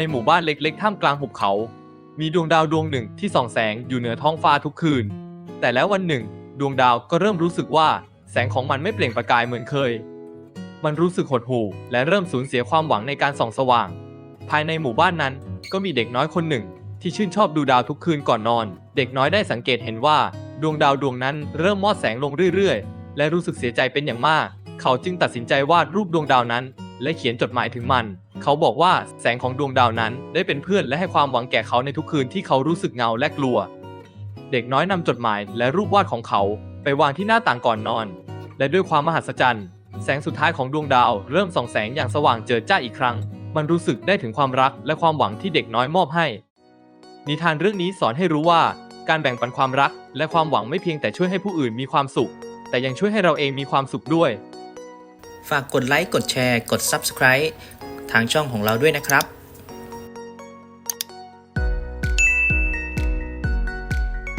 ในหมู่บ้านเล็กๆ ท่ามกลางหุบเขา มีดวงดาวดวงหนึ่งที่ส่องแสงอยู่เหนือท้องฟ้าทุกคืน แต่แล้ววันหนึ่ง ดวงดาวก็เริ่มรู้สึกว่า แสงของมันไม่เปล่งประกายเหมือนเคย มันรู้สึกหดหู่และเริ่มสูญเสียความหวังในการส่องสว่าง ภายในหมู่บ้านนั้นก็มีเด็กน้อยคนหนึ่ง ที่ชื่นชอบดูดาวทุกคืนก่อนนอน เด็กน้อยได้สังเกตเห็นว่า ดวงดาวดวงนั้นเริ่มมอดแสงลงเรื่อยๆ และรู้สึกเสียใจเป็นอย่างมาก เขาจึงตัดสินใจวาดรูปดวงดาวนั้น และเขียนจดหมายถึงมัน เขาบอกว่าแสงของดวงดาวนั้นได้เป็นเพื่อนและให้ความหวังแก่เขาในทุกคืนที่เขารู้สึกเงาและกลัว เด็กน้อยนำจดหมายและรูปวาดของเขาไปวางที่หน้าต่างก่อนนอน และด้วยความมหัศจรรย์ แสงสุดท้ายของดวงดาวเริ่มส่องแสงอย่างสว่างเจิดจ้าอีกครั้ง มันรู้สึกได้ถึงความรักและความหวังที่เด็กน้อยมอบให้ นิทานเรื่องนี้สอนให้รู้ว่า การแบ่งปันความรัก และความหวังไม่เพียงแต่ช่วยให้ผู้อื่นมีความสุข แต่ยังช่วยให้เราเองมีความสุขด้วย ฝากกดไลค์ กดแชร์ กด Subscribe ทางช่องของเราด้วยนะครับ